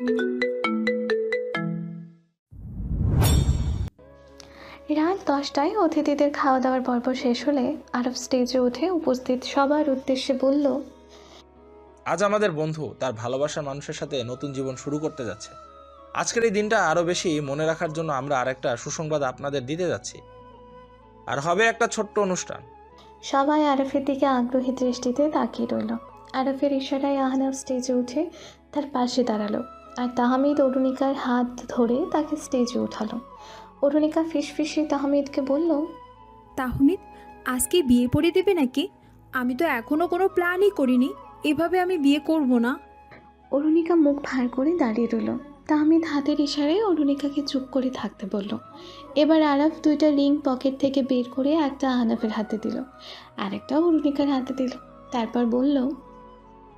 রাত দশটায় অতিথিদের খাওয়া দাওয়ার পর্ব শেষ হলে আরব স্টেজে উঠে উপস্থিত সবার উদ্দেশ্যে বলল আজ আমাদের বন্ধু তার ভালোবাসার মানুষের সাথে নতুন জীবন শুরু করতে যাচ্ছে। আজকের এই দিনটা আরও বেশি মনে রাখার জন্য আমরা আরেকটা সুসংবাদ আপনাদের দিতে যাচ্ছি। আর হবে একটা ছোট্ট অনুষ্ঠান। সবাই আরফের দিকে আগ্রহী দৃষ্টিতে তাকিয়ে রইল। আরফের ইশারায় আহনাব স্টেজে উঠে তার পাশে দাঁড়াল। আর তাহমিদ অরুণিকার হাত ধরে তাকে স্টেজে উঠালো। অরুণিকা ফিসফিসে তাহমিদকে বলল তাহমিদ আজকে বিয়ে পড়ে দেবে নাকি? আমি তো এখনও কোনো প্ল্যানই করিনি। এভাবে আমি বিয়ে করব না। অরুণিকা মুখ ভার করে দাঁড়িয়ে রইল। তাহমিদ হাতের ইশারায় অরুণিকাকে চুপ করে থাকতে বলল। এবার আরাফ দুইটা রিং পকেট থেকে বের করে একটা আনাফের হাতে দিল। আরেকটা অরুণিকার হাতে দিল। তারপর বলল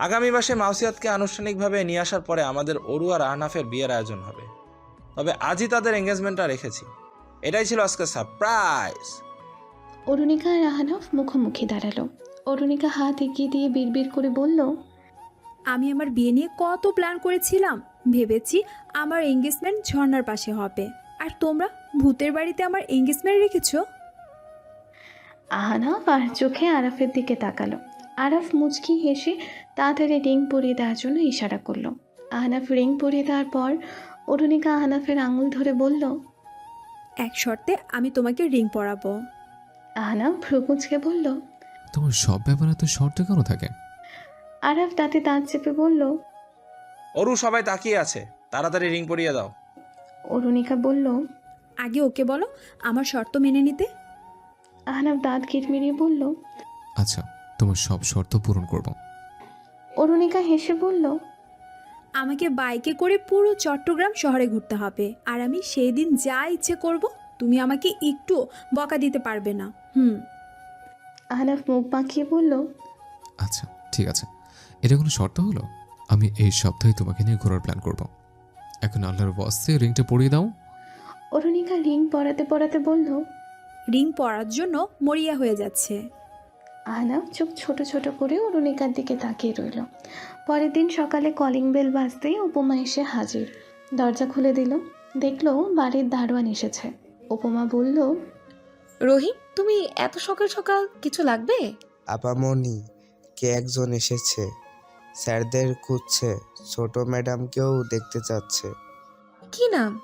আগামী মাসে মাউসিয়াতকে আনুষ্ঠানিকভাবে নিয়ে আসার পরে আমাদের অরু আর আহনাফের বিয়ের আয়োজন হবে। তবে আজই তাদের এঙ্গেজমেন্টটা রেখেছি। এটাই ছিল আজকে সারপ্রাইজ অরুণিকা আর আহনাফ মুখোমুখি দাঁড়াল। অরুণিকা হাত এগিয়ে দিয়ে বিড়বিড় করে বলল আমি আমার বিয়ে নিয়ে কত প্ল্যান করেছিলাম। ভেবেছি আমার এঙ্গেজমেন্ট ঝর্নার পাশে হবে। আর তোমরা ভূতের বাড়িতে আমার এঙ্গেজমেন্ট রেখেছো? আহনাফ আর চোখে আরাফের দিকে তাকালো। আরাফ মুচকি হেসে তাড়াতাড়ি রিং পরিয়ে দেওয়ার জন্য ইশারা করল। আহনাফ রিং পরিয়ে দেওয়ার পর অরুণিকা আহনাফের আঙুল ধরে বলল এক শর্তে আমি তোমাকে রিং পরাবো। আহনাফ ভ্রু কুঁচকে বলল তোমার সব ব্যাপারে তো শর্ত কেন থাকে? আরাফ তাতে দাঁত চেপে বলল অরু সবাই তাকিয়ে আছে তাড়াতাড়ি রিং পরিয়ে দাও। অরুণিকা বলল আগে ওকে বলো আমার শর্ত মেনে নিতে। আহনাফ দাঁত কিটমিরিয়ে বলল আচ্ছা। তোমার সব শর্ত পূরণ করব। অরুণিকা হেসে বলল আমাকে বাইকে করে পুরো চট্টগ্রাম শহরে ঘুরতে হবে। আর আমি সেই দিন যা ইচ্ছে করব তুমি আমাকে একটু বকা দিতে পারবে না। হুম। আহনাফ মুখ বাঁকিয়ে বলল আচ্ছা ঠিক আছে। এটা কোনো শর্ত হলো? আমি এই সপ্তাহে তোমাকে নিয়ে ঘোরার প্ল্যান করব। এখন আল্লাহর বস্তে রিংটা পরিয়ে দাও। অরুণিকা রিং পরাতে পরাতে বলল রিং পরার জন্য মরিয়া হয়ে যাচ্ছে। আহনাফ চোখ ছোট ছোট করে অরুণিকার দিকে তাকিয়ে রইল। পরের দিন সকালে কলিং বেল বাজতেই উপমা এসে হাজির। দরজা খুলে দিল। দেখল বাড়ির দারোয়ান এসেছে। উপমা বলল রহিম তুমি এত সকাল সকাল কিছু লাগবে? আপামনি কে একজন এসেছে? স্যারদের খুঁজছে। ছোট ম্যাডামকেও দেখতে চাচ্ছে। কি নাম?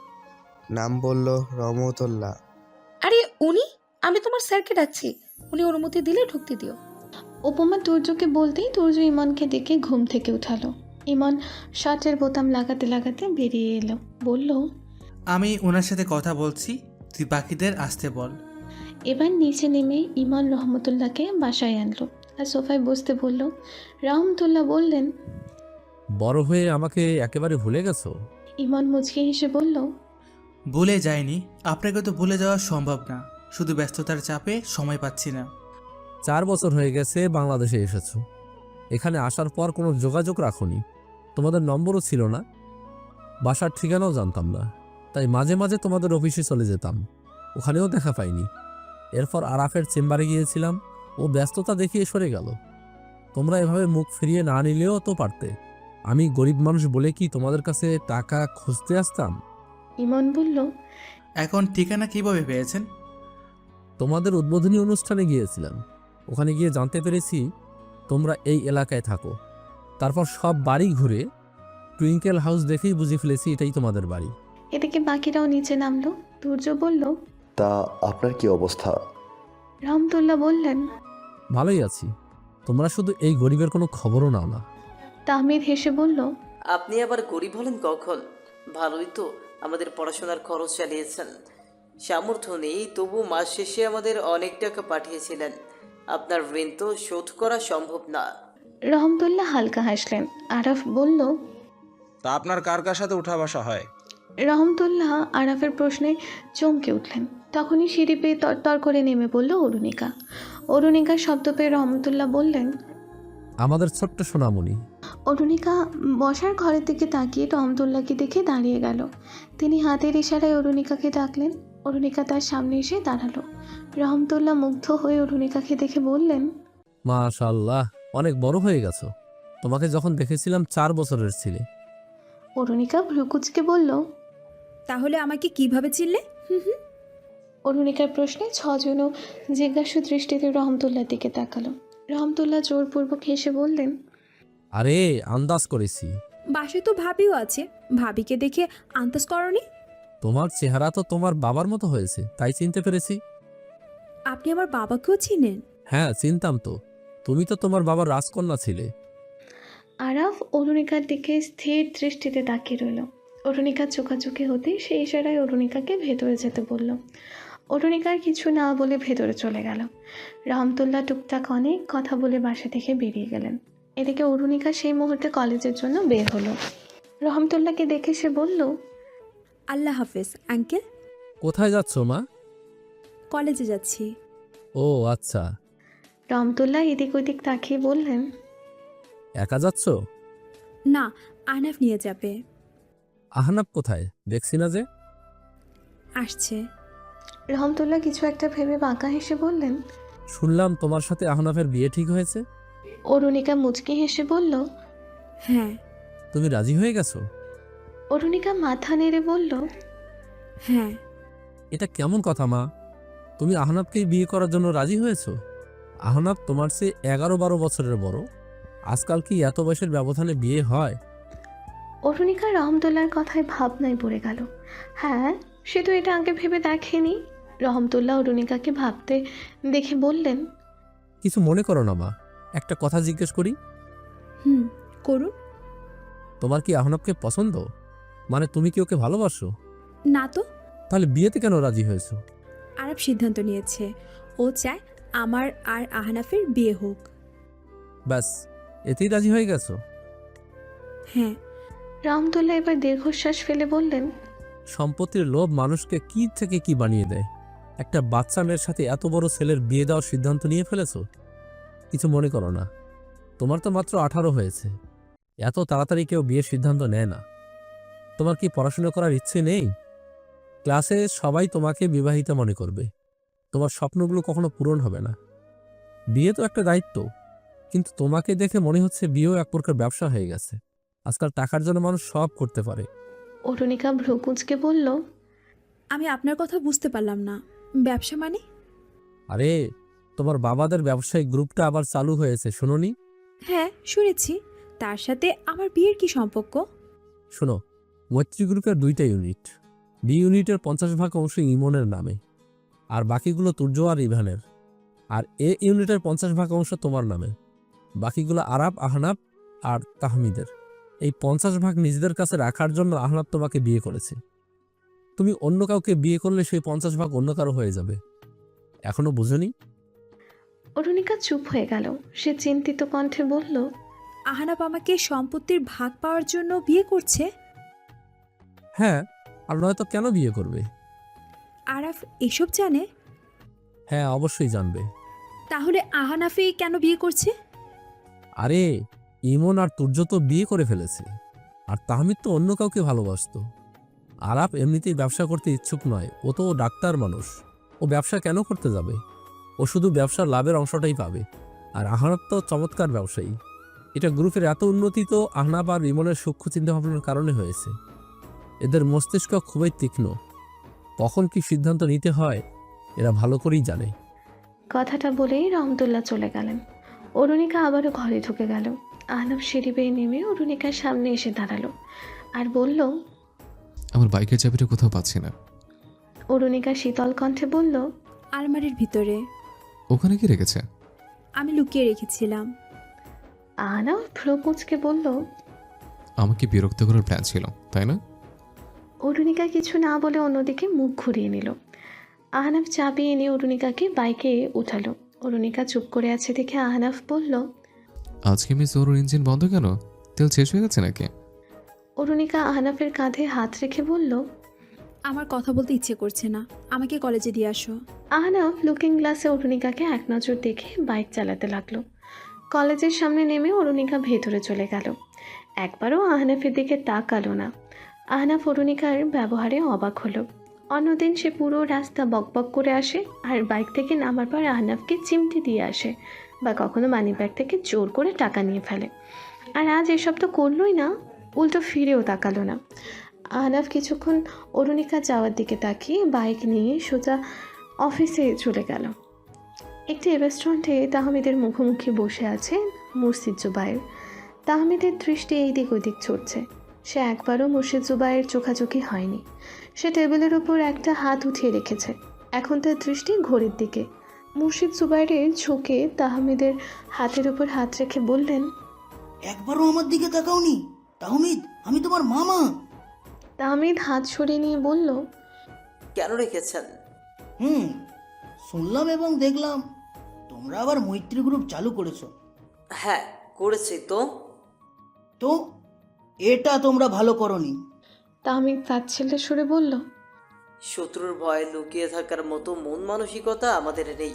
নাম বলল রহমতুল্লাহ। আরে উনি? আমি তোমার স্যারকে ডাকছি। উনি অনুমতি দিলে ঢুকতে দিও। উপমা তুর্যকে বলতেই তুর্য ইমনকে ডেকে ঘুম থেকে উঠালো। ইমন শার্টের বোতাম লাগাতে লাগাতে বেরিয়ে এলো। বলল আমি ওনার সাথে কথা বলছি তুই বাকিদের আসতে বল। এবার নিচে নেমে ইমন রহমতুল্লাহকে বাসায় আনলো আর সোফায় বসতে বলল রহমতুল্লাহ বললেন বড় হয়ে আমাকে একেবারে ভুলে গেছো? ইমন মুচকে হেসে বলল ভুলে যায়নি আপনাকে তো ভুলে যাওয়া সম্ভব না। শুধু ব্যস্ততার চাপে সময় পাচ্ছি না। চার বছর হয়ে গেছে বাংলাদেশে এসেছ। এখানে আসার পর কোনো যোগাযোগ রাখোনি। তোমাদের নম্বরও ছিল না। বাসার ঠিকানাও জানতাম না। তাই মাঝে মাঝে তোমাদের অফিসে চলে যেতাম। ওখানেও দেখা পাইনি। এরপর আরাফের চেম্বারে গিয়েছিলাম। ও ব্যস্ততা দেখিয়ে সরে গেল। তোমরা এভাবে মুখ ফিরিয়ে না নিলেও তো পারতে। আমি গরিব মানুষ বলে কি তোমাদের কাছে টাকা খুঁজতে আসতাম? ইমন বলল এখন ঠিকানা কীভাবে পেয়েছেন? তোমাদের উদ্বোধনী অনুষ্ঠানে গিয়েছিলাম। ওখানে গিয়ে জানতে পেরেছি তোমরা এই এলাকায় থাকো। তারপর সব বাড়ি ঘুরে টুইঙ্কেল হাউস দেখেই বুঝে ফেলেছি এটাই তোমাদের বাড়ি। এদিকে বাকিরাও নিচে নামলো। তুর্য বলল তা আপনার কি অবস্থা? রহমতুল্লাহ বললেন ভালোই আছি। তোমরা শুধু এই গরিবের কোনো খবরও নাও না। তাহমিদ হেসে বলল আপনি আবার গরিব হলেন কখন? ভালোই তো আমাদের পড়াশোনার খরচ চালিয়েছেন। সামর্থ্য নেই তবু মাস শেষে আমাদের অনেক টাকা পাঠিয়েছিলেন। আপনার ঋণ তো শোধ করা সম্ভব না। রহমতুল্লাহ হালকা হাসলেন। আরাফ বলল তা আপনার কার কার সাথে উঠা বসা হয়? রহমতুল্লাহ আরাফের প্রশ্নে চমকে উঠলেন। তখনই সিঁড়ি পেয়ে তরতর করে নেমে পড়ল অরুণিকা। অরুণিকার শব্দ পেয়ে রহমতুল্লাহ বললেন আমাদের ছোট্ট সোনামণি। অরুণিকা বসার ঘরের দিকে তাকিয়ে রহমতুল্লাহকে দেখে দাঁড়িয়ে গেল। তিনি হাতের ইশারায় অরুণিকাকে ডাকলেন অরুণিকা তার সামনে এসে দাঁড়াল। রহমতুল্লাহ মুগ্ধ হয়ে অরুণিকাকে দেখে বললেন মাশাল্লাহ অনেক বড় হয়ে গেছো। তোমাকে যখন দেখেছিলাম চার বছরের ছিলে। অরুণিকা ভ্রুকুচকে বলল তাহলে আমাকে কীভাবে চিনলে? হুম হুম অরুণিকার প্রশ্নে ছজনও জিজ্ঞাসু দৃষ্টিতে রহমতুল্লার দিকে তাকালো। রহমতুল্লাহ জোরপূর্বক হেসে বললেন আরে আন্দাজ করেছি। বাসায় তো ভাবিও আছে। ভাবিকে দেখে আন্দাজ করনি? তোমার চেহারা তো তোমার বাবার মতো হয়েছে তাই চিনতে পেরেছি। আপনি আমার বাবাকেও চিনেন? হ্যাঁ চিনতাম তো। তুমি তো তোমার বাবার রাজকন্যা ছিলে। আরাফ অরুণিকার দিকে স্থির দৃষ্টিতে তাকিয়ে রইল। অরুণিকার চোখাচোখি হতেই সেই ইশারায় অরুণিকাকে ভেতরে যেতে বলল। অরুণিকার কিছু না বলে ভেতরে চলে গেল। রহমতুল্লাহ টুকটাক অনেক কথা বলে বাসা থেকে বেরিয়ে গেলেন। এদিকে অরুণিকা সেই মুহূর্তে কলেজের জন্য বের হলো। রহমতুল্লাহকে দেখে সে বলল আল্লাহ হাফেজ আঙ্কেল। কোথায় যাচ্ছ মা? কলেজে যাচ্ছি। ও আচ্ছা। রহমতুল্লাহ এদিক ওদিক তাকিয়ে বললেন একা যাচ্ছ? না আনাফ নিয়ে যাবে। আহনাব কোথায়? দেখছি না যে। আসছে। রহমতুল্লাহ কিছু একটা ভেবে বাঁকা হেসে বললেন শুনলাম তোমার সাথে আহনাফের বিয়ে ঠিক হয়েছে। অরুণিকা মুচকি হেসে বলল হ্যাঁ। তুমি রাজি হয়ে গেছো? অরুণিকা মাথা নেড়ে বলল হ্যাঁ। এটা কেমন কথা মা? তুমি আহনাবকেই বিয়ে করার জন্য রাজি হয়েছো? আহনাব তোমার চেয়ে এগারো বারো বছরের বড়। আজকাল কি এত বয়সের ব্যবধানে বিয়ে হয়? অরুণিকা রহমতুল্লার কথায় ভাবনায় পড়ে গেল। হ্যাঁ সে তো এটা আগে ভেবে দেখেনি। রহমতুল্লাহ অরুণিকাকে ভাবতে দেখে বললেন কিছু মনে করো না মা। একটা কথা জিজ্ঞেস করি। হুম করুন। তোমার কি আহনাবকে পছন্দ? মানে তুমি কি ওকে ভালোবাসো? না তো। তাহলে বিয়েতে কেন রাজি হয়েছো? আরব সিদ্ধান্ত নিয়েছে। ও চায় আমার আর আহনাফের বিয়ে হোক। ব্যাস এতেই রাজি হয়ে গেছো? হ্যাঁ। রহমতুল্লাহ এবার দীর্ঘশ্বাস ফেলে বললেন সম্পত্তির লোভ মানুষকে কি থেকে কি বানিয়ে দেয়? একটা বাচ্চা মেয়ের সাথে এত বড় ছেলের বিয়ে দেওয়ার সিদ্ধান্ত নিয়ে ফেলেছো? কিছু মনে করো না। তোমার তো মাত্র আঠারো হয়েছে। এত তাড়াতাড়ি কেউ বিয়ের সিদ্ধান্ত নেয় না। তোমার কি পড়াশোনা করার ইচ্ছে নেই? ক্লাসে সবাই তোমাকে বিবাহিতা মনে করবে। তোমার স্বপ্নগুলো কখনো পূরণ হবে না। বিয়ে তো একটা দায়িত্ব কিন্তু তোমাকে দেখে মনে হচ্ছে বিয়েও এক প্রকার ব্যবসা হয়ে গেছে। আজকাল টাকার জন্য মানুষ সব করতে পারে। অরুণিকা ভ্রুকুচকে বলল আমি আপনার কথা বুঝতে পারলাম না। ব্যবসা মানে? আরে তোমার বাবাদের ব্যবসায়িক গ্রুপটা আবার চালু হয়েছে শুনোনি? হ্যাঁ শুনেছি। তার সাথে আমার বিয়ের কি সম্পর্ক? শোনো মৈত্রী গ্রুপের দুইটা ইউনিট বি ইউনিটের পঞ্চাশ ভাগ অংশ ইমনের নামে আর বাকিগুলো তুর্য আর ইভানের। আর এ ইউনিটের পঞ্চাশ ভাগ অংশ তোমার নামে বাকিগুলো আরাব আহনাব আর তাহমিদের। এই পঞ্চাশ ভাগ নিজেদের কাছে রাখার জন্য আহনাব তোমাকে বিয়ে করেছে। তুমি অন্য কাউকে বিয়ে করলে সেই পঞ্চাশ ভাগ অন্য কারও হয়ে যাবে। এখনও বুঝনি? অরুণিকা চুপ হয়ে গেল। সে চিন্তিত কণ্ঠে বলল আহনাব আমাকে সম্পত্তির ভাগ পাওয়ার জন্য বিয়ে করছে? হ্যাঁ আর নয়তো কেন বিয়ে করবে? আরাফ এসব জানে? হ্যাঁ অবশ্যই জানবে। তাহলে আহানাফি কেন বিয়ে করছে? আরে ইমন আর তুর্য তো বিয়ে করে ফেলেছে। আর তাহমিদ তো অন্য কাউকে ভালোবাসতো। আলাপ এমনিতেই ব্যবসা করতে ইচ্ছুক নয় ও তো ডাক্তার মানুষ। ও ব্যবসা কেন করতে যাবে? ও শুধু ব্যবসার লাভের অংশটাই পাবে। আর আহনাব তো চমৎকার ব্যবসায়ী। এটা গ্রুপের এত উন্নতি তো আহনাব আর ইমনের সূক্ষ্ম চিন্তাভাবনার কারণে হয়েছে। এদের মস্তিষ্ক খুবই তীক্ষ্ণ। কখন কি সিদ্ধান্ত নিতে হয় এরা ভালো করেই জানে। কথাটা বলেই রহমতুল্লাহ চলে গেলেন। অরুণিকা আবারও ঘরে ঢুকে গেল। আহনাব সিঁড়ি বেয়ে নেমে অরুণিকার সামনে এসে দাঁড়াল আর বলল আমার বাইকের চাবিটা কোথাও পাচ্ছি না। অরুণিকা শীতল কণ্ঠে বলল আলমারির ভিতরে। ওখানে কি রেখেছে? আমি লুকিয়ে রেখেছিলাম। আহনাব ভ্রু বলল আমাকে বিরক্ত করার প্ল্যান ছিল তাই না? অরুণিকা কিছু না বলে অন্যদিকে মুখ ঘুরিয়ে নিল। আহনাফ চাবি এনে অরুণিকাকে বাইকে উঠালো। অরুণিকা চুপ করে আছে দেখে আহনাফ বলল আজকে মিস ওর ইঞ্জিন বন্ধ কেন? তেল শেষ হয়ে গেছে নাকি? অরুণিকা আহনাফের কাঁধে হাত রেখে বলল আমার কথা বলতে ইচ্ছে করছে না। আমাকে কলেজে দিয়ে আসো। আহনাফ লুকিং গ্লাসে অরুণিকাকে এক নজর দেখে বাইক চালাতে লাগল। কলেজের সামনে নেমে অরুণিকা ভেতরে চলে গেল। একবারও আহনাফের দিকে তাকালো না। আহনাফ অরুণিকার ব্যবহারে অবাক হলো। অন্যদিন সে পুরো রাস্তা বকবক করে আসে আর বাইক থেকে নামার পর আহনাফকে চিমটি দিয়ে আসে বা কখনো মানি ব্যাগ থেকে জোর করে টাকা নিয়ে ফেলে। আর আজ এসব তো করলোই না, উল্টো ফিরেও তাকালো না। আহনাফ কিছুক্ষণ অরুণিকা যাওয়ার দিকে তাকিয়ে বাইক নিয়ে সোজা অফিসে চলে গেল। একটি রেস্টুরেন্টে তাহমিদের মুখোমুখি বসে আছে মুর্শিদ জুবাইর তাহমিদের দৃষ্টি এই দিক ওদিক ছুটছে। সে একবারও মুর্শিদ জুবাইয়ের চোখাচোখি হয়নি। সে টেবিলের উপর একটা হাত উঠিয়ে রেখেছে। এখন তার দৃষ্টি ঘড়ির দিকে। মুর্শিদ জুবাইরের ঝুঁকে তাহমিদের হাতের উপর হাত রেখে বললেন একবারও আমার দিকে তাকাওনি? তাহমিদ আমি তোমার মামা। তাহমিদ হাত সরিয়ে নিয়ে বলল কেন রেখেছেন? হুম শুনলাম এবং দেখলাম। তোমরা আবার মৈত্রী গ্রুপ চালু করেছ। হ্যাঁ করেছি তো। তো এটা তোমরা ভালো করনি। তাহমিদ তাচ্ছিল্যের সুরে বলল শত্রুর ভয়ে লুকিয়ে থাকার মতো মন মানসিকতা আমাদের নেই।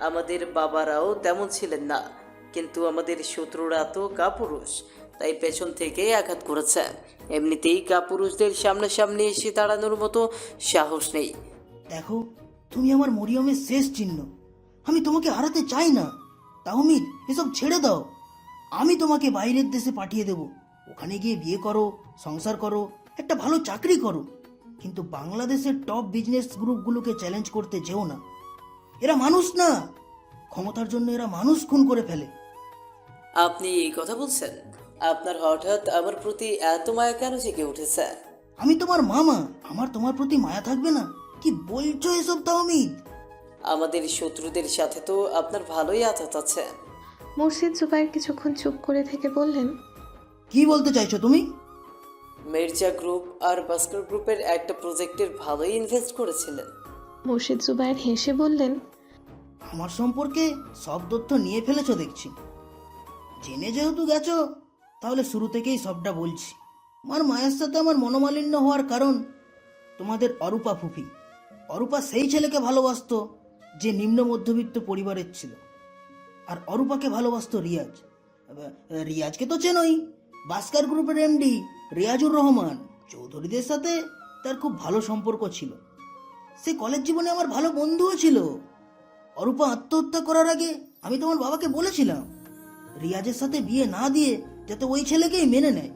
আমাদের বাবারাও তেমন ছিলেন না কিন্তু আমাদের শত্রুরা তো কাপুরুষ তাই পেছন থেকেই আঘাত করেছে। এমনিতেই কাপুরুষদের সামনাসামনি এসে দাঁড়ানোর মতো সাহস নেই। দেখো তুমি আমার মরিয়মের শেষ চিহ্ন। আমি তোমাকে হারাতে চাই না। তাহমিদ এসব ছেড়ে দাও। আমি তোমাকে বাইরের দেশে পাঠিয়ে দেব। ওখানে গিয়ে বিয়ে করো সংসার করো একটা ভালো চাকরি করো। কিন্তু বাংলাদেশের টপ বিজনেস গ্রুপগুলোকে চ্যালেঞ্জ করতে যেও না। এরা মানুষ না। ক্ষমতার জন্য এরা মানুষ খুন করে ফেলে। আপনি এই কথা বলছেন? আপনার হঠাৎ আমার প্রতি এত মায়া কেন জেগে উঠেছে? আমি তোমার মামা। আমার তোমার প্রতি মায়া থাকবে না। কি বলছো এসব তাহমিদ আমাদের শত্রুদের সাথে তো আপনার ভালোই আঘাত আছে। মুর্শিদ জুবাইর কিছুক্ষণ চুপ করে থেকে বললেন কি বলতে চাইছো তুমি? মির্জা গ্রুপ আর ভাস্কর গ্রুপের একটা প্রজেক্টের ভালোই ইনভেস্ট করেছিলেন। মুর্শিদ জুবাইর হেসে বললেন আমার সম্পর্কে সব তথ্য নিয়ে ফেলেছো দেখছি। জেনে যেহেতু গেছো তাহলে শুরু থেকেই সবটা বলছি। আমার মায়ের সাথে আমার মনোমালিন্য হওয়ার কারণ তোমাদের অরূপা ফুফি। অরূপা সেই ছেলেকে ভালোবাসতো যে নিম্ন মধ্যবিত্ত পরিবারের ছিল। আর অরূপাকে ভালোবাসতো রিয়াজ। রিয়াজকে তো চেনই। ভাস্কর গ্রুপের এমডি রিয়াজুর রহমান চৌধুরীদের সাথে তার খুব ভালো সম্পর্ক ছিল। সে কলেজ জীবনে আমার ভালো বন্ধুও ছিল। অরূপা আত্মহত্যা করার আগে আমি তোমার বাবাকে বলেছিলাম, রিয়াজের সাথে বিয়ে না দিয়ে যাতে ওই ছেলেকেই মেনে নেয়।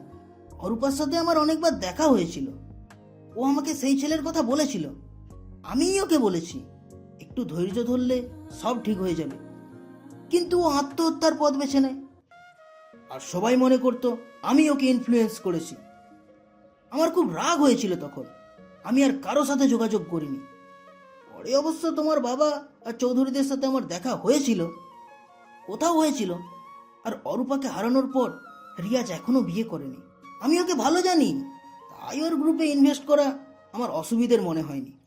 অরূপার সাথে আমার অনেকবার দেখা হয়েছিল। ও আমাকে সেই ছেলের কথা বলেছিল। আমিই ওকে বলেছি, একটু ধৈর্য ধরলে সব ঠিক হয়ে যাবে। কিন্তু ও আত্মহত্যার পথ বেছে নেয়। আর সবাই মনে করতো, আমি ওকে ইনফ্লুয়েন্স করেছি। আমার খুব রাগ হয়েছিল তখন। আমি আর কারও সাথে যোগাযোগ করিনি। পরে অবশ্য তোমার বাবা আর চৌধুরীদের সাথে আমার দেখা হয়েছিল। কোথাও হয়েছিল। আর অরূপাকে হারানোর পর রিয়াজ এখনও বিয়ে করেনি। আমি ওকে ভালো জানি। তাই ওর গ্রুপে ইনভেস্ট করা আমার অসুবিধের মনে হয়নি।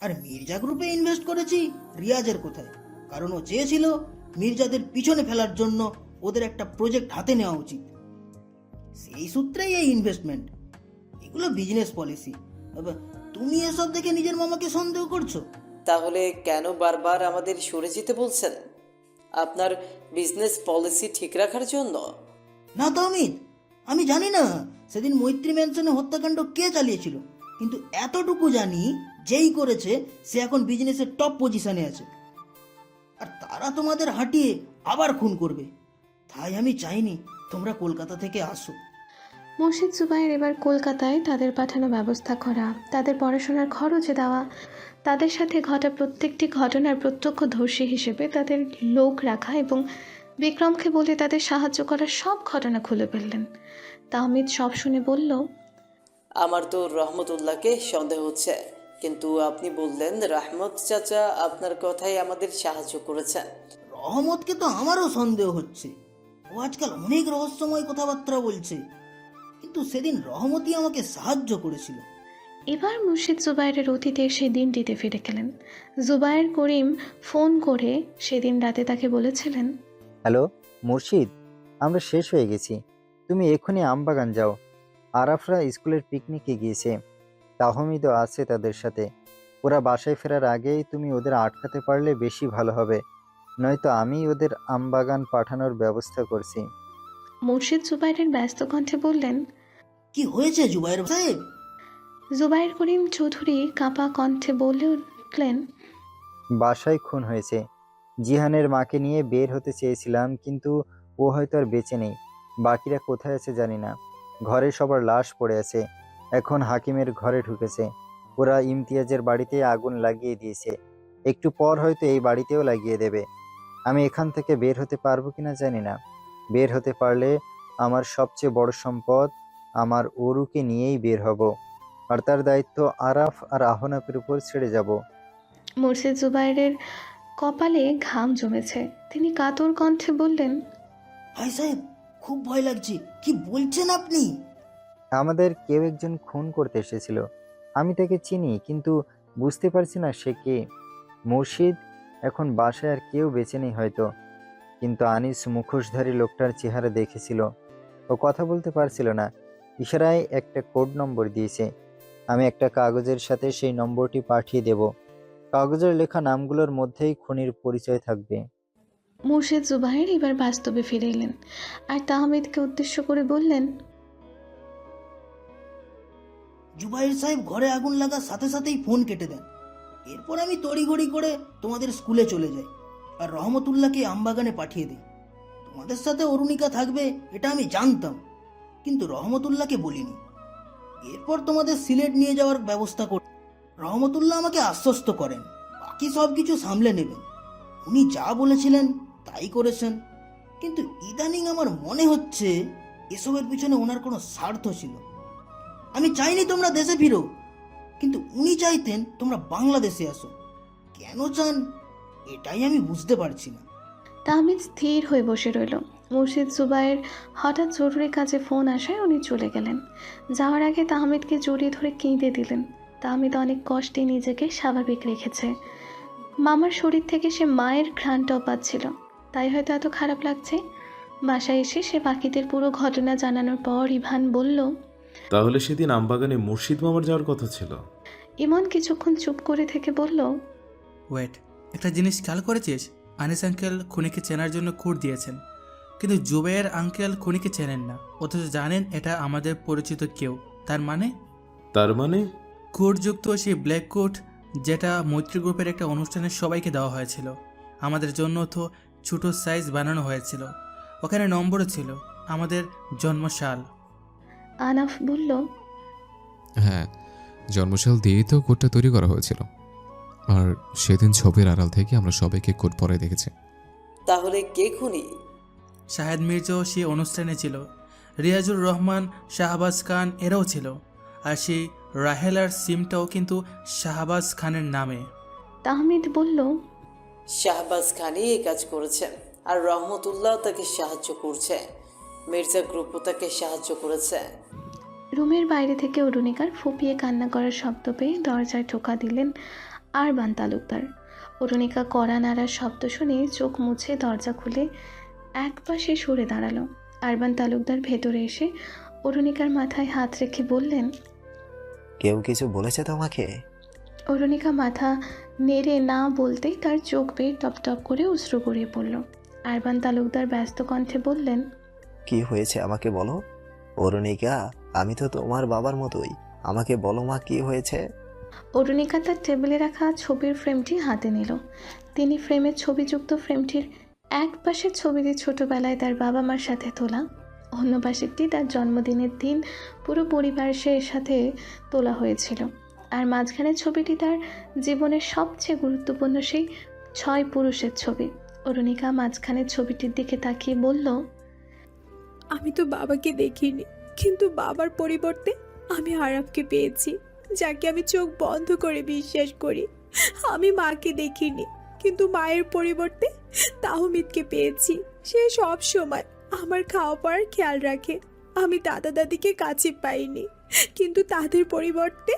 আর মির্জা গ্রুপে ইনভেস্ট করেছি রিয়াজের কোথায়? কারণ ও চেয়েছিল মির্জাদের পিছনে ফেলার জন্য ওদের একটা প্রজেক্ট হাতে নেওয়া উচিত। সেই সূত্রেই এই ইনভেস্টমেন্ট এগুলো বিজনেস পলিসি তুমি এসব দেখে নিজের মামাকে সন্দেহ করছ? তাহলে কেন বারবার আমাদের সরে যেতে বলছেন? আপনার বিজনেস পলিসি ঠিক রাখার জন্য। না তাহমিদ আমি জানি না। সেদিন মৈত্রী ম্যানশনে হত্যাকাণ্ড কে চালিয়েছিল? কিন্তু এতটুকু জানি যেই করেছে সে এখন বিজনেসের টপ পজিশনে আছে। আর তারা তোমাদের হাঁটিয়ে আবার খুন করবে। তাই আমি চাইনি তোমরা কলকাতা থেকে আসো। মুর্শিদ জুবাইর এবার কলকাতায় তাদের পাঠানো ব্যবস্থা করা তাদের পড়াশোনার খরচে দেওয়া তাদের সাথে ঘটা প্রত্যেকটি ঘটনার প্রত্যক্ষদর্শী হিসেবে তাদের লোক রাখা এবং বিক্রমকে বলে তাদের সাহায্য করার সব ঘটনা খুলে ফেললেন। তাহমিদ সব শুনে বলল আমার তো রহমতুল্লাহকে সন্দেহ হচ্ছে কিন্তু আপনি বললেন রহমত চাচা আপনার কথাই আমাদের সাহায্য করেছেন। রহমতকে তো আমারও সন্দেহ হচ্ছে। ও আজকাল অনেক রহস্যময় কথাবার্তা বলছে। কিন্তু সেদিন রহমতি আমাকে সাহায্য করেছিল। এবার মুর্শিদ জুবাইরের অতীতে সেই দিনটিতে ফিরে গেলেন। জুবাইর করিম ফোন করে সেদিন রাতে তাকে বলেছিলেন হ্যালো মুর্শিদ আমরা শেষ হয়ে গেছি। তুমি এক্ষুনি আমবাগান যাও। আরাফরা স্কুলের পিকনিকে গিয়েছে। তাহমিদও আছে তাদের সাথে। ওরা বাসায় ফেরার আগেই তুমি ওদের আটকাতে পারলে বেশি ভালো হবে। নয়তো আমি ওদের আমবাগান পাঠানোর ব্যবস্থা করছি। মুর্শিদ জুবাইরের ব্যস্ত কণ্ঠে বললেন কি হয়েছে জুবাইর সাহেব জুবাইর করিম চৌধুরী কাঁপা কণ্ঠে বলে উঠলেন বাসায় খুন হয়েছে। জিহানের মাকে নিয়ে বের হতে চেয়েছিলাম কিন্তু ও হয়তো আর বেঁচে নেই। বাকিরা কোথায় আছে জানি না। ঘরে সবার লাশ পড়ে আছে। এখন হাকিমের ঘরে ঢুকেছে। ওরা ইমতিয়াজের বাড়িতে আগুন লাগিয়ে দিয়েছে। একটু পর হয়তো এই বাড়িতেও লাগিয়ে দেবে। আমি এখান থেকে বের হতে পারব কিনা জানি না। বের হতে পারলে আমার সবচেয়ে বড় সম্পদ আমার ওরুকে নিয়েই বের হব আর তার দায়িত্ব আরাফ আর আহনাফের উপর ছেড়ে যাব। মুর্শিদ জুবাইরের কপালে ঘাম জমেছে। তিনি কাতর কণ্ঠে বললেন ভাই সাহেব খুব ভয় লাগছে। কি বলছেন আপনি? আমাদের কেউ একজন খুন করতে এসেছিল। আমি তাকে চিনি কিন্তু বুঝতে পারছি না সে কে। মুর্শিদ এখন বাসায় আর কেউ বেঁচে নেই হয়তো। কিন্তু আনিস মুখোশধারী লোকটার চেহারা দেখেছিল। ও কথা বলতে পারছিল না। ইশারায় একটা কোড নম্বর দিয়েছে। আমি একটা কাগজের সাথে সেই নম্বরটি পাঠিয়ে দেব। কাগজের লেখা নামগুলোর মধ্যেই খুনির পরিচয় থাকবে। মুর্শিদ জুবাইর এবার বাস্তবে ফিরে এলেন। আর তাহমিদকে উদ্দেশ্য করে বললেন জুবাইর সাহেব ঘরে আগুন লাগার সাথে সাথেই ফোন কেটে দেন। এরপর আমি তড়িঘড়ি করে তোমাদের স্কুলে চলে যাই আর রহমতুল্লাহকে আমবাগানে পাঠিয়ে দিই। তোমাদের সাথে অরুণিকা থাকবে, এটা আমি জানতাম, কিন্তু রহমতুল্লাহকে বলিনি। এরপর তোমাদের সিলেট নিয়ে যাওয়ার ব্যবস্থা কর। রহমতুল্লাহ আমাকে আশ্বস্ত করেন, বাকি সব কিছু সামলে নেবেন। উনি যা বলেছিলেন তাই করেছেন, কিন্তু ইদানিং আমার মনে হচ্ছে এসবের পিছনে ওনার কোনো স্বার্থ ছিল। আমি চাইনি তোমরা দেশে ফিরো কিন্তু উনি চাইতেন তোমরা বাংলাদেশে আসো। কেন চান? এটাই আমি বুঝতে পারছি না। তাহমিদ স্থির হয়ে বসে রইল। মুর্শিদ জুবাইর হঠাৎ জরুরি কাজে ফোন আসায় উনি চলে গেলেন। যাওয়ার আগে তাহমিদকে জড়িয়ে ধরে কেঁদে দিলেন। তাহমিদ অনেক কষ্টে নিজেকে স্বাভাবিক রেখেছে। মামার শরীর থেকে সে মায়ের ঘ্রাণটাও পাচ্ছিল। তাই হয়তো এত খারাপ লাগছে? বাসায় এসে সে বাকিদের পুরো ঘটনা জানানোর পর ইভান বলল তাহলে সেদিন আমবাগানে মুর্শিদ মামার যাওয়ার কথা ছিল? ইমন কিছুক্ষণ চুপ করে থেকে বলল ওয়েট একটা জিনিস খেয়াল করেছিস? আনিস আঙ্কেল খুনিকে চেনার জন্য কোড দিয়েছেন। কিন্তু জুবের আঙ্কেল খুনিকে চেনেন না। অথচ জানেন এটা আমাদের পরিচিত কেউ। তার মানে? তার মানে? কোডযুক্ত সেই ব্ল্যাক কোট যেটা মৈত্রী গ্রুপের একটা অনুষ্ঠানে সবাইকে দেওয়া হয়েছিল। আমাদের জন্য তো ছোটো সাইজ বানানো হয়েছিল। ওখানে নম্বরও ছিল। আমাদের জন্মসাল। আনাফ বলল হ্যাঁ জন্মশাল দিয়েই তো কোটটা তৈরি করা হয়েছিল। আর সেদিন ছবির আড়াল থেকে আমরা সবাইকে কোট পরে দেখেছি। তাহলে কে খুনি? শাহেদ মির্জাও সেই অনুষ্ঠানে ছিল। রিয়াজুর রহমান শাহবাজ খান এরাও ছিল। আর সেই রাহেলার সিমটাও কিন্তু শাহবাজ খানের নামে। তাহমিদ বলল শাহবাজ খানই এই কাজ করেছে আর রহমতুল্লাহ তাকে সাহায্য করছে। মির্জা গ্রুপও তাকে সাহায্য করেছে। রুমের বাইরে থেকে অরুণিকার ফুপিয়ে কান্না করার শব্দ পেয়ে দরজায় ঠোকা দিলেন আরবান তালুকদার। অরুণিকা কড়া নাড়ার শব্দ শুনে চোখ মুছে দরজা খুলে এক পাশে সরে দাঁড়াল। আরবান তালুকদার ভেতরে এসে অরুণিকার মাথায় হাত রেখে বললেন কেউ কিছু বলেছে তোমাকে? অরুণিকা মাথা নেড়ে না বলতেই তার চোখ বেয়ে টপ টপ করে অশ্রু গড়িয়ে পড়ল। আরবান তালুকদার ব্যস্ত কণ্ঠে বললেন কি হয়েছে আমাকে বলো। অরুণিকা, আমি তো তোমার বাবার মতোই। আমাকে বলো মা, কি হয়েছে? অরুণিকা তার টেবিলে রাখা ছবির ফ্রেমটি হাতে নিল। তিনি ফ্রেমের ছবিযুক্ত ফ্রেমটির এক পাশের ছবিটি ছোটবেলায় তার বাবা মার সাথে তোলা, অন্য পাশেরটি তার জন্মদিনের দিন পুরো পরিবারের সাথে তোলা হয়েছিল। আর মাঝখানের ছবিটি তার জীবনের সবচেয়ে গুরুত্বপূর্ণ সেই ছয় পুরুষের ছবি। অরুণিকা মাঝখানের ছবিটির দিকে তাকিয়ে বলল আমি তো বাবাকে দেখিনি, কিন্তু বাবার পরিবর্তে আমি আরাফকে পেয়েছি, যাকে আমি চোখ বন্ধ করে বিশ্বাস করি। আমি মাকে দেখিনি, কিন্তু মায়ের পরিবর্তে তাহমিদকে পেয়েছি। সে সব সময় আমার খাওয়া পড়ার খেয়াল রাখে। আমি দাদা দাদিকে কাছে পাইনি, কিন্তু তাদের পরিবর্তে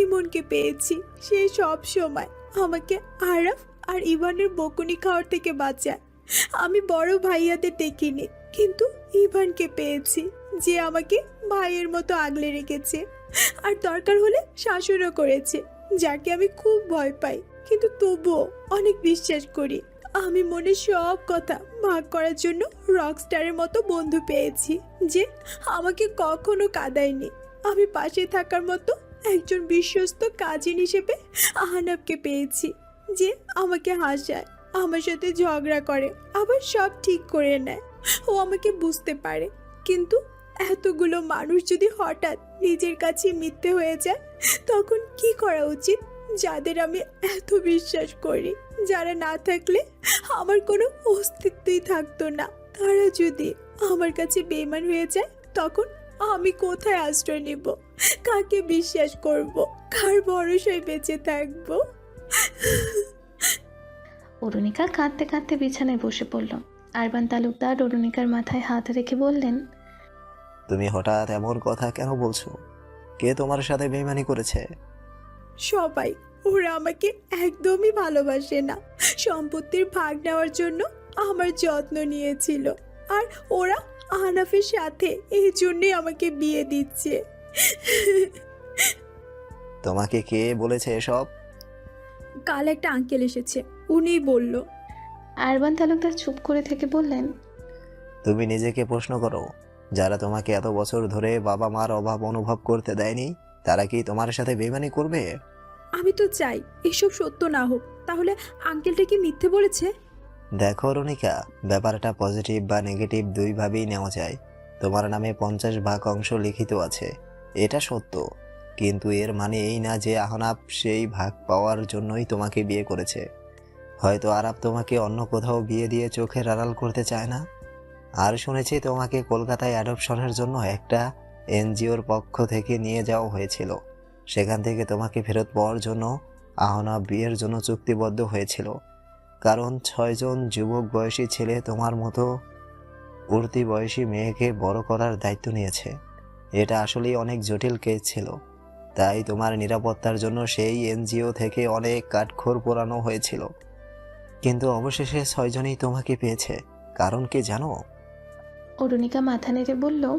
ইমনকে পেয়েছি। সে সব সময় আমাকে আরাফ আর ইভানের বকুনি খাওয়ার থেকে বাঁচায়। আমি বড় ভাইয়াদের দেখিনি, কিন্তু ইভানকে পেয়েছি, যে আমাকে ভাইয়ের মতো আগলে রেখেছে। আর দরকার হলে শাসনও করেছে, যাকে আমি খুব ভয় পাই। কিন্তু তবুও অনেক বিশ্বাস করি, আমি মনে সব কথা ভাগ করার জন্য রকস্টারের মতো বন্ধু পেয়েছি, যে আমাকে কখনো কাদায়নি। আমি পাশে থাকার মতো একজন বিশ্বস্ত কাজিন হিসেবে আহানাবকে পেয়েছি, যে আমাকে হাসায়, আমার সাথে ঝগড়া করে, আবার সব ঠিক করে নেয়। ও আমাকে বুঝতে পারে। কিন্তু এতগুলো মানুষ যদি হঠাৎ নিজের কাছে মিথ্যে হয়ে যায়, তখন কি করা উচিত? যাদের আমি এত বিশ্বাস করি, যারা না থাকলে আমার কোনো অস্তিত্বই থাকতো না। তারা যদি আমার কাছে বেমান হয়ে যায়, তখন আমি কোথায় আশ্রয় নিব? কাকে বিশ্বাস করব? কার ভরসায় বেঁচে থাকব? অরুণিকা কাঁদতে কাঁদতে বিছানায় বসে পড়ল। আরবান তালুকদার অরুণিকার মাথায় হাত রেখে বললেন তুমি হঠাৎ এমন কথা কেন বলছো? কে তোমার সাথে বেইমানি করেছে? সবাই ওরা আমাকে একদমই ভালোবাসে না। সম্পত্তির ভাগ নেওয়ার জন্য আমার যত্ন নিয়েছিল। আর ওরা আহনাফের সাথে এই জন্যই আমাকে বিয়ে দিচ্ছে। তোমাকে কে বলেছে এসব? কাল একটা আঙ্কেল এসেছে উনিই বলল আরবান তালুকদার চুপ করে থেকে বললেন তুমি নিজেকে প্রশ্ন করো যারা তোমাকে এত বছর ধরে বাবা মার অভাব অনুভব করতে দেয়নি তারা কি তোমার সাথে বেইমানি করবে? আমি তো চাই এসব সত্য না হোক তাহলে আঙ্কেলটা কি মিথ্যে বলেছে? দেখো রনিকা ব্যাপারটা পজিটিভ বা নেগেটিভ দুইভাবেই নেওয়া যায়। তোমার নামে পঞ্চাশ ভাগ অংশ লিখিত আছে এটা সত্য। কিন্তু এর মানে এই না যে আহনাব সেই ভাগ পাওয়ার জন্যই তোমাকে বিয়ে করেছে। হয়তো আরাব তোমাকে অন্য কোথাও বিয়ে দিয়ে চোখের আড়াল করতে চায় না। আর শুনেছি তোমাকে কলকাতায় অ্যাডপশনের জন্য একটা এনজিওর পক্ষ থেকে নিয়ে যাওয়া হয়েছিল। সেখান থেকে তোমাকে ফেরত পাওয়ার জন্য আহনা বিয়ের জন্য চুক্তিবদ্ধ হয়েছিল। কারণ ছয়জন যুবক বয়সী ছেলে তোমার মতো উর্তি বয়সী মেয়েকে বড় করার দায়িত্ব নিয়েছে। এটা আসলেই অনেক জটিল কেস ছিল। তাই তোমার নিরাপত্তার জন্য সেই এনজিও থেকে অনেক কাঠখোর পোড়ানো হয়েছিল। কিন্তু অবশেষে ছয়জনই তোমাকে পেয়েছে। কারণ কি জানো? অরুণিকা মাথা নেড়ে বলল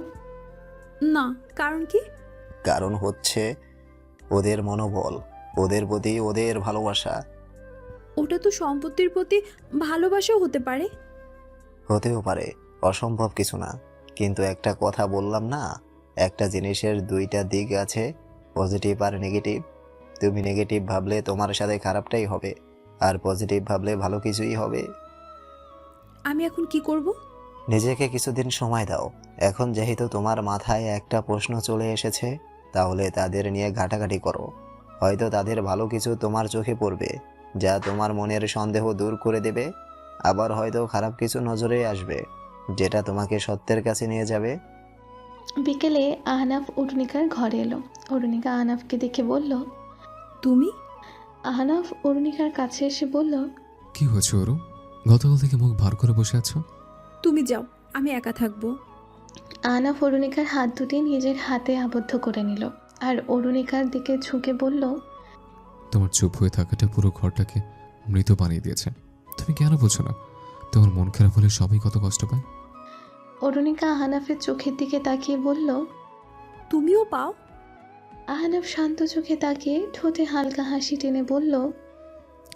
না কারণ কি? কারণ হচ্ছে ওদের মনোবল ওদের প্রতি ওদের ভালোবাসা। ওটা তো সম্পত্তির প্রতি ভালোবাসাও হতে পারে। হতেও পারে অসম্ভব কিছু না। কিন্তু একটা কথা বললাম না একটা জিনিসের দুইটা দিক আছে পজিটিভ আর নেগেটিভ তুমি নেগেটিভ ভাবলে তোমার সাথে খারাপটাই হবে। আর পজিটিভ ভাবলে ভালো কিছুই হবে। আমি এখন কি করব? নিজেকে কিছুদিন সময় দাও। এখন যেহেতু তোমার মাথায় একটা প্রশ্ন চলে এসেছে তাহলে তাদের নিয়ে ঘাটাঘাটি করো। হয়তো তাদের ভালো কিছু তোমার চোখে পড়বে যা তোমার মনের সন্দেহ দূর করে দেবে। আবার হয়তো খারাপ কিছু নজরে আসবে যেটা তোমাকে সত্যের কাছে নিয়ে যাবে। বিকেলে আহনাফ অরুণিকার ঘরে এলো। অরুণিকা আহনাফকে দেখে বলল তুমি? আহনাফ অরুণিকার কাছে এসে বলল কি হয়েছে অরু? গতকাল থেকে মুখ ভার করে বসে আছো? তুমি যাও আমি একা থাকব। আহনাফ অরুণিকার হাত দুটি নিজের হাতে আবদ্ধ করে নিল আর অরুণিকার দিকে ঝুঁকে বলল তোমার চুপ হয়ে থাকাটা পুরো ঘরটাকে মৃত বানিয়ে দিয়েছে। তুমি কেন বোঝো না? তোমার মন খারাপ হলে সবাই কত কষ্ট পায়। অরুণিকা আহনাফের চোখের দিকে তাকিয়ে বলল তুমিও পাও আহনাফ শান্ত চোখে তাকিয়ে ঠোঁটে হালকা হাসি টেনে বলল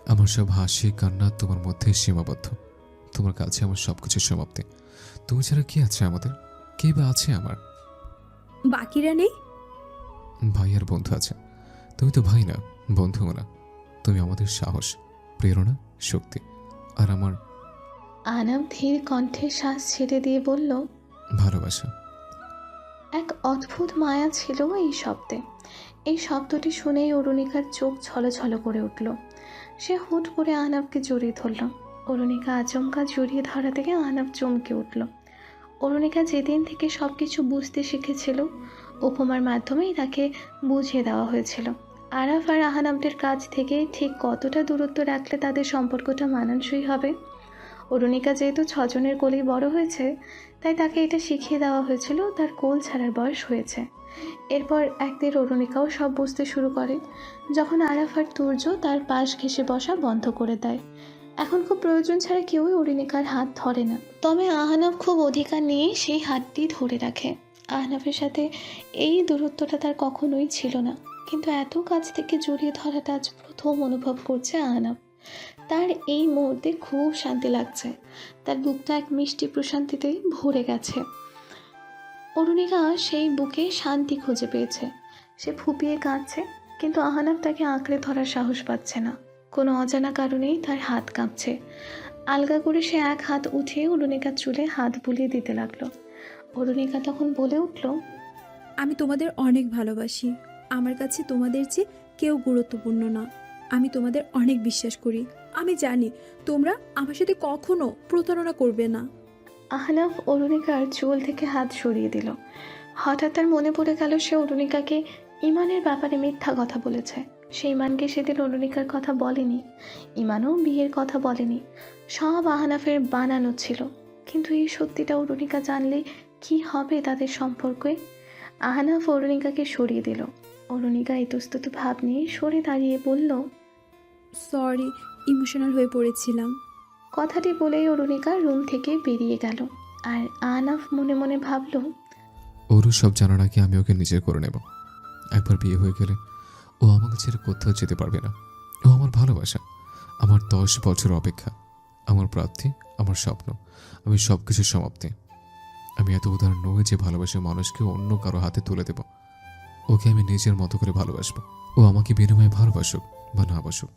আমার সব হাসি কান্না তোমার মধ্যে সীমাবদ্ধ। তোমার কাছে আমার সব কিছুর সমাপ্তি। তুমি ছাড়া কি আছে আমাদের? কে বা আছে আমার? বাকিরা নেই? ভাই আর বন্ধু আছে। তুমি তো ভাই না বন্ধুও না। তুমি আমাদের সাহস প্রেরণা শক্তি। আর আমার আহনাফ ধীর কণ্ঠে শ্বাস ছেড়ে দিয়ে বলল ভালোবাসা। এক অদ্ভুত মায়া ছিল এই শব্দে। এই শব্দটি শুনেই অরুণিকার চোখ ছলছল করে উঠল। সে হুট করে আহনাবকে জড়িয়ে ধরল। অরুণিকা আচমকা জড়িয়ে ধরা থেকে আহনাব চমকে উঠল। অরুণিকা যেদিন থেকে সব কিছু বুঝতে শিখেছিল, উপমার মাধ্যমেই তাকে বুঝিয়ে দেওয়া হয়েছিল। আরাফ আর আহানাবদের কাছ থেকে ঠিক কতটা দূরত্ব রাখলে তাদের সম্পর্কটা মানানসই হবে? অরুণিকা যেহেতু ছজনের কোলেই বড় হয়েছে, তাই তাকে এটা শিখিয়ে দেওয়া হয়েছিল, তার কোল ছাড়ার বয়স হয়েছে। এরপর একদিন অরুণিকাও সব বুঝতে শুরু করে। যখন আরাফ আর তুর্য তার পাশ ঘেসে বসা বন্ধ করে দেয়। এখন খুব প্রয়োজন ছাড়া কেউই অরুণিকার হাত ধরে না। তবে আহনাফ খুব অধিকার নিয়ে সেই হাতটি ধরে রাখে। আহনাফের সাথে এই দূরত্বটা তার কখনোই ছিল না। কিন্তু এত কাছ থেকে জড়িয়ে ধরাটা আজ প্রথম অনুভব করছে আহনাফ। তার এই মুহূর্তে খুব শান্তি লাগছে। তার বুকটা এক মিষ্টি প্রশান্তিতে ভরে গেছে। অরুণিকা সেই বুকে শান্তি খুঁজে পেয়েছে। সে ফুপিয়ে কাঁদছে, কিন্তু আহানাব তাকে আঁকড়ে ধরার সাহস পাচ্ছে না। কোনো অজানা কারণেই তার হাত কাঁপছে। আলগা করে সে এক হাত উঠিয়ে অরুণিকার চুলে হাত বুলিয়ে দিতে লাগল। অরুণিকা তখন বলে উঠল, আমি তোমাদের অনেক ভালোবাসি। আমার কাছে তোমাদের চেয়ে কেউ গুরুত্বপূর্ণ না। আমি তোমাদের অনেক বিশ্বাস করি। আমি জানি তোমরা আমার সাথে কখনো প্রতারণা করবে না। আহনাফ অরুণিকার চুল থেকে হাত সরিয়ে দিল। হঠাৎ তার মনে পড়ে গেল সে অরুণিকাকে ইমানের ব্যাপারে মিথ্যা কথা বলেছে। সে ইমানকে সেদিন অরুণিকার কথা বলেনি। ইমানও বিয়ের কথা বলেনি। সব আহনাফের বানানো ছিল। কিন্তু এই সত্যিটা অরুণিকা জানলে কি হবে তাদের সম্পর্কে? আহনাফ অরুণিকাকে সরিয়ে দিল। অরুণিকা ইতস্তত ভাব নিয়ে সরে দাঁড়িয়ে বলল সরি ইমোশনাল হয়ে পড়েছিলাম। কথাটি বলেই অরুণিকা রুম থেকে বেরিয়ে গেল আর আনাফ মনে মনে ভাবল ওরও সব জানার আগে আমি ওকে নিজের করে নেব। একবার বিয়ে হয়ে গেলে ও আমাকে ছেড়ে কোথাও যেতে পারবে না। ও আমার ভালোবাসা আমার দশ বছর অপেক্ষা আমার প্রার্থী আমার স্বপ্ন আমি সব কিছুর সমাপ্তি। আমি এত উদাহরণ নই যে ভালোবাসে মানুষকে অন্য কারও হাতে তুলে দেব। ওকে আমি নিজের মতো করে ভালোবাসবো। ও আমাকে বিনিময়ে ভালোবাসুক বা না বাসুক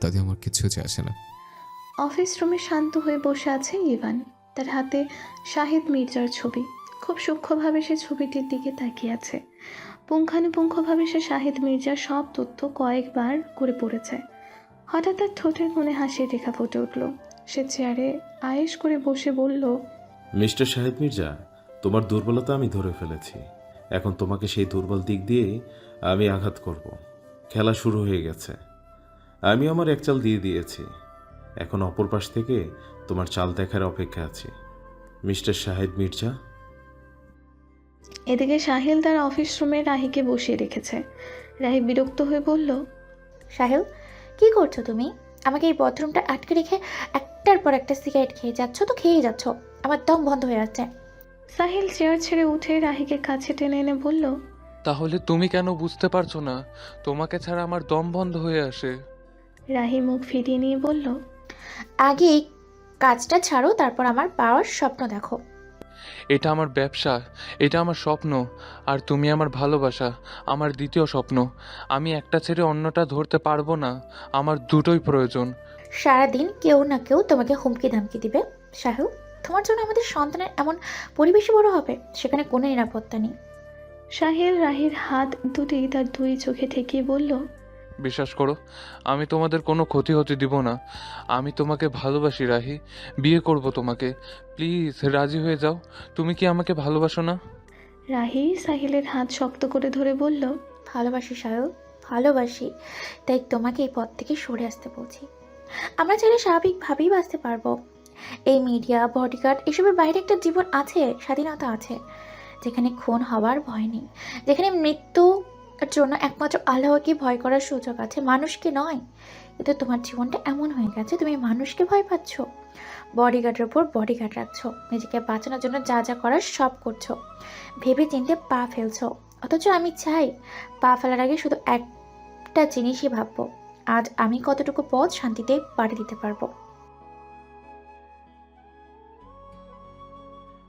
তাতে আমার কিছু যে আসে না। অফিস রুমে শান্ত হয়ে বসে আছে ইভান। তার হাতে শাহিদ মির্জার ছবি। খুব সূক্ষ্মভাবে সে ছবিটির দিকে তাকিয়ে আছে। পুঙ্খানুপুঙ্খভাবে সে শাহিদ মির্জার সব তথ্য কয়েকবার করে পড়েছে। হঠাৎ তার ঠোঁটের কোণে হাসির রেখা ফুটে উঠল। সে চেয়ারে আয়েশ করে বসে বলল মিস্টার শাহেদ মির্জা তোমার দুর্বলতা আমি ধরে ফেলেছি। এখন তোমাকে সেই দুর্বল দিক দিয়ে আমি আঘাত করব। খেলা শুরু হয়ে গেছে। আমি আমার এক চাল দিয়ে দিয়েছি। এখন অপর পাশ থেকে তোমার চাল দেখার অপেক্ষা আছি। মিস্টার শাহেদ মির্জা? এদিকে সাহিল তার অফিস রুমে রাহিকে বসিয়ে রেখেছে। রাহি বিরক্ত হয়ে বলল সাহেল কি করছ তুমি? আমাকে এই বাথরুমটা আটকে রেখে একটার পর একটা সিগারেট খেয়ে যাচ্ছ তো খেয়েই যাচ্ছ। আমার দম বন্ধ হয়ে যাচ্ছে। সাহিল চেয়ার ছেড়ে উঠে রাহিকে কাছে টেনে এনে বলল তাহলে তুমি কেন বুঝতে পারছ না? তোমাকে ছাড়া আমার দম বন্ধ হয়ে আসে। রাহি মুখ ফিরিয়ে নিয়ে বলল আগে এই কাজটা ছাড়ো তারপর আমার পাওয়ার স্বপ্ন দেখো। এটা আমার ব্যবসা এটা আমার স্বপ্ন আর তুমি আমার ভালোবাসা আমার দ্বিতীয় স্বপ্ন। আমি একটা ছেড়ে অন্যটা ধরতে পারব না আমার দুটোই প্রয়োজন। সারাদিন কেউ না কেউ তোমাকে হুমকি ধামকি দিবে সাহেব। তোমার জন্য আমাদের সন্তানের এমন পরিবেশে বড় হবে সেখানে কোনো নিরাপত্তা নেই। সাহিল রাহির হাত দুটি তার দুই চোখে ঠেকিয়ে বলল বিশ্বাস করো আমি তোমাদের কোনো ক্ষতি হতে দিব না। আমি তোমাকে ভালোবাসি রাহি বিয়ে করব তোমাকে। প্লিজ রাজি হয়ে যাও। তুমি কি আমাকে ভালোবাসো না? রাহি সাহিলের হাত শক্ত করে ধরে বলল ভালোবাসি সাহেব ভালোবাসি তাই তোমাকে এই পথ থেকে সরে আসতে বলছি। আমরা চাইলে স্বাভাবিকভাবেই বাঁচতে পারব। এই মিডিয়া বডিগার্ড এসবের বাইরে একটা জীবন আছে, স্বাধীনতা আছে, যেখানে খুন হওয়ার ভয় নেই, যেখানে মৃত্যু জন্য একমাত্র আল্লাহকে ভয় করার সুযোগ আছে, মানুষকে নয়। কিন্তু তোমার জীবনটা এমন হয়ে গেছে, তুমি মানুষকে ভয় পাচ্ছ। বডিগার্ডের ওপর বডিগার্ড রাখছো, নিজেকে বাঁচানোর জন্য যা যা করার সব করছ। ভেবে চিনতে পা ফেলছো, অথচ আমি চাই পা ফেলার আগে শুধু একটা জিনিসই ভাববো, আজ আমি কতটুকু পথ শান্তিতে পাড়ি দিতে পারব।